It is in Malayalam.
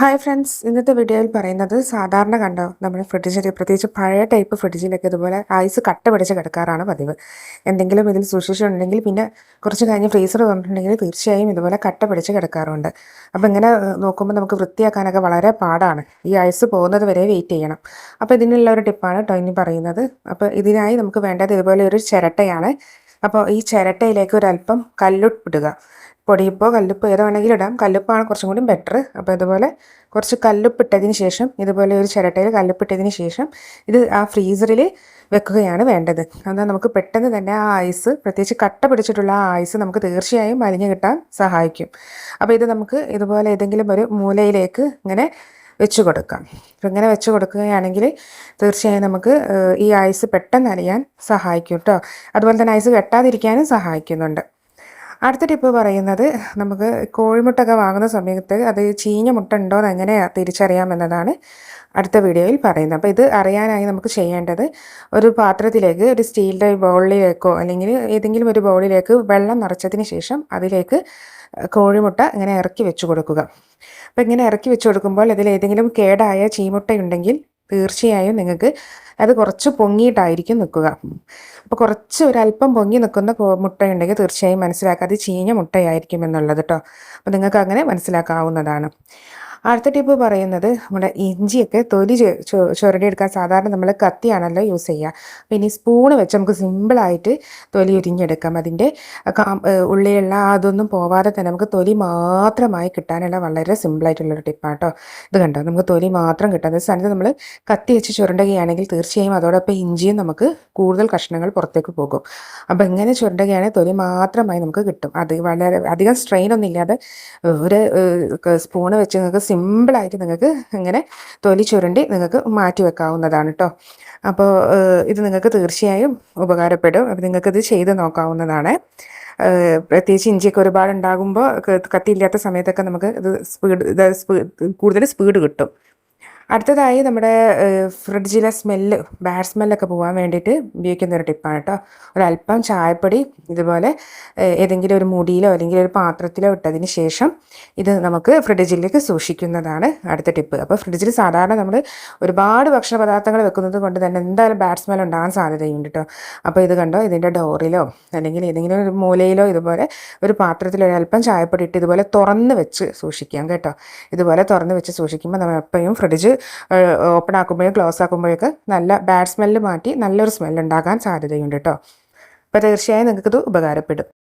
ഹായ് ഫ്രണ്ട്സ് ഇന്നത്തെ വീഡിയോയിൽ പറയുന്നത് സാധാരണ കണ്ടോ? നമ്മുടെ ഫ്രിഡ്ജിൽ പ്രത്യേകിച്ച് പഴയ ടൈപ്പ് ഫ്രിഡ്ജിലൊക്കെ ഇതുപോലെ ഐസ് കട്ട പിടിച്ച് കിടക്കാറാണ് പതിവ്. എന്തെങ്കിലും ഇതിൽ സൂക്ഷിച്ചിട്ടുണ്ടെങ്കിൽ പിന്നെ കുറച്ച് കഴിഞ്ഞ് ഫ്രീസർ തുറന്നിട്ടുണ്ടെങ്കിൽ തീർച്ചയായും ഇതുപോലെ കട്ട പിടിച്ച് കിടക്കാറുണ്ട്. അപ്പോൾ ഇങ്ങനെ നോക്കുമ്പോൾ നമുക്ക് വൃത്തിയാക്കാനൊക്കെ വളരെ പാടാണ്. ഈ ഐസ് പോകുന്നത് വരെ വെയിറ്റ് ചെയ്യണം. അപ്പോൾ ഇതിനുള്ള ഒരു ടിപ്പാണ് കേട്ടോ ഇനി പറയുന്നത്. അപ്പോൾ ഇതിനായി നമുക്ക് വേണ്ടത് ഇതുപോലെ ഒരു ചിരട്ടയാണ്. അപ്പോൾ ഈ ചിരട്ടയിലേക്ക് ഒരല്പം കല്ലുപ്പിടുക പൊടിയിപ്പോ കല്ലുപ്പ് ഏതോ വേണമെങ്കിലും ഇടാം. കല്ലുപ്പാണ് കുറച്ചും കൂടി ബെറ്റർ അപ്പോൾ ഇതുപോലെ കുറച്ച് കല്ലുപ്പിട്ടതിന് ശേഷം ഇതുപോലെ ഒരു ചിരട്ടയിൽ കല്ലുപ്പിട്ടതിന് ശേഷം ഇത് ആ ഫ്രീസറിൽ വെക്കുകയാണ് വേണ്ടത്. എന്നാൽ നമുക്ക് പെട്ടെന്ന് തന്നെ ആ ഐസ് പ്രത്യേകിച്ച് കട്ട പിടിച്ചിട്ടുള്ള ആ ഐസ് നമുക്ക് തീർച്ചയായും വലിഞ്ഞു കിട്ടാൻ സഹായിക്കും. അപ്പോൾ ഇത് നമുക്ക് ഇതുപോലെ ഏതെങ്കിലും ഒരു മൂലയിലേക്ക് ഇങ്ങനെ വെച്ച് കൊടുക്കാം. അപ്പം ഇങ്ങനെ വെച്ച് കൊടുക്കുകയാണെങ്കിൽ തീർച്ചയായും നമുക്ക് ഈ ഐസ് പെട്ടെന്ന് അറിയാൻ സഹായിക്കും കേട്ടോ അതുപോലെ തന്നെ ഐസ് കെട്ടാതിരിക്കാനും സഹായിക്കുന്നുണ്ട്. അടുത്ത ടിപ്പ് പറയുന്നത് നമുക്ക് കോഴിമുട്ടൊക്കെ വാങ്ങുന്ന സമയത്ത് അത് ചീഞ്ഞ മുട്ട ഉണ്ടോ എന്ന് എങ്ങനെ തിരിച്ചറിയാമെന്നതാണ് അടുത്ത വീഡിയോയിൽ പറയുന്നത്. അപ്പോൾ ഇത് അറിയാനായി നമുക്ക് ചെയ്യേണ്ടത് ഒരു പാത്രത്തിലേക്ക് ഒരു സ്റ്റീലിന്റെ ബൗളിലേക്കോ അല്ലെങ്കിൽ ഏതെങ്കിലും ഒരു ബൗളിലേക്ക് വെള്ളം നിറച്ചതിന് ശേഷം അതിലേക്ക് കോഴിമുട്ട ഇങ്ങനെ ഇറക്കി വെച്ച് കൊടുക്കുക. അപ്പോൾ ഇങ്ങനെ ഇറക്കി വെച്ച് കൊടുക്കുമ്പോൾ അതിൽ ഏതെങ്കിലും കേടായ ചീമുട്ടയുണ്ടെങ്കിൽ തീർച്ചയായും നിങ്ങൾക്ക് അത് കുറച്ച് പൊങ്ങിയിട്ടായിരിക്കും നിൽക്കുക. അപ്പോൾ കുറച്ച് ഒരല്പം പൊങ്ങി നിൽക്കുന്ന മുട്ടയുണ്ടെങ്കിൽ തീർച്ചയായും മനസ്സിലാക്കുക. അത് ചീഞ്ഞ മുട്ടയായിരിക്കും എന്നുള്ളത് കേട്ടോ അപ്പോൾ നിങ്ങൾക്ക് അങ്ങനെ മനസ്സിലാക്കാവുന്നതാണ്. അടുത്ത ടിപ്പ് പറയുന്നത് നമ്മുടെ ഇഞ്ചിയൊക്കെ തൊലി ചുരടിയെടുക്കാൻ സാധാരണ നമ്മൾ കത്തിയാണല്ലോ യൂസ് ചെയ്യുക. അപ്പോൾ ഇനി സ്പൂണ് വെച്ച് നമുക്ക് സിമ്പിളായിട്ട് തൊലി ഉരിഞ്ഞെടുക്കാം. അതിന്റെ ഉള്ളിലുള്ള അതൊന്നും പോവാതെ തന്നെ നമുക്ക് തൊലി മാത്രമായി കിട്ടാനുള്ള വളരെ സിമ്പിളായിട്ടുള്ളൊരു ടിപ്പാണ് കേട്ടോ ഇത് കണ്ടോ? നമുക്ക് തൊലി മാത്രം കിട്ടാം. സ്ഥാനത്ത് നമ്മൾ കത്തി വെച്ച് ചുരണ്ടുകയാണെങ്കിൽ തീർച്ചയായും അതോടൊപ്പം ഇഞ്ചിയും നമുക്ക് കൂടുതൽ കഷ്ണങ്ങൾ പുറത്തേക്ക് പോകും. അപ്പോൾ ഇങ്ങനെ ചുരണ്ടുകയാണെങ്കിൽ തൊലി മാത്രമായി നമുക്ക് കിട്ടും. അത് വളരെ അധികം സ്ട്രെയിൻ ഒന്നും ഇല്ലാതെ ഒരു സ്പൂണ് വെച്ച് നിങ്ങൾക്ക് സിമ്പിളായിട്ട് നിങ്ങൾക്ക് ഇങ്ങനെ തൊലി ചുരണ്ടി നിങ്ങൾക്ക് മാറ്റി വെക്കാവുന്നതാണ് കേട്ടോ അപ്പോൾ ഇത് നിങ്ങൾക്ക് തീർച്ചയായും ഉപകാരപ്പെടും. അപ്പോൾ നിങ്ങൾക്കിത് ചെയ്ത് നോക്കാവുന്നതാണ്. പ്രത്യേകിച്ച് ഇഞ്ചിയൊക്കെ ഒരുപാട് ഉണ്ടാകുമ്പോൾ കത്തിയില്ലാത്ത സമയത്തൊക്കെ നമുക്ക് ഇത് സ്പീഡ് കൂടുതൽ സ്പീഡ് കിട്ടും. അടുത്തതായി നമ്മുടെ ഫ്രിഡ്ജിലെ സ്മെല്ല് ബാഡ് സ്മെല്ലൊക്കെ പോകാൻ വേണ്ടിയിട്ട് ഉപയോഗിക്കുന്ന ഒരു ടിപ്പാണ് കേട്ടോ. ഒരല്പം ചായപ്പൊടി ഇതുപോലെ ഏതെങ്കിലും ഒരു മുടിയിലോ അല്ലെങ്കിൽ ഒരു പാത്രത്തിലോ ഇട്ടതിന് ശേഷം ഇത് നമുക്ക് ഫ്രിഡ്ജിലേക്ക് സൂക്ഷിക്കുന്നതാണ് അടുത്ത ടിപ്പ്. അപ്പോൾ ഫ്രിഡ്ജിൽ സാധാരണ നമ്മൾ ഒരുപാട് ഭക്ഷണ പദാർത്ഥങ്ങൾ വെക്കുന്നത് കൊണ്ട് തന്നെ എന്തായാലും ബാഡ് സ്മെൽ ഉണ്ടാകാൻ സാധ്യതയുണ്ട് കേട്ടോ. അപ്പോൾ ഇത് കണ്ടോ ഇതിന്റെ ഡോറിലോ അല്ലെങ്കിൽ ഏതെങ്കിലും ഒരു മൂലയിലോ ഇതുപോലെ ഒരു പാത്രത്തിൽ ഒരല്പം ചായപ്പൊടി ഇട്ട് ഇതുപോലെ തുറന്ന് വെച്ച് സൂക്ഷിക്കാം കേട്ടോ. ഇതുപോലെ തുറന്ന് വെച്ച് സൂക്ഷിക്കുമ്പോൾ നമ്മൾ എപ്പോഴും ഫ്രിഡ്ജ് ഓപ്പൺ ആക്കുമ്പോഴും ക്ലോസ് ആക്കുമ്പോഴൊക്കെ നല്ല ബാഡ് സ്മെല്ല് മാറ്റി നല്ലൊരു സ്മെല്ല് ഉണ്ടാകാൻ സാധ്യതയുണ്ട് കേട്ടോ അപ്പോൾ തീർച്ചയായും നിങ്ങൾക്കിത് ഉപകാരപ്പെടും.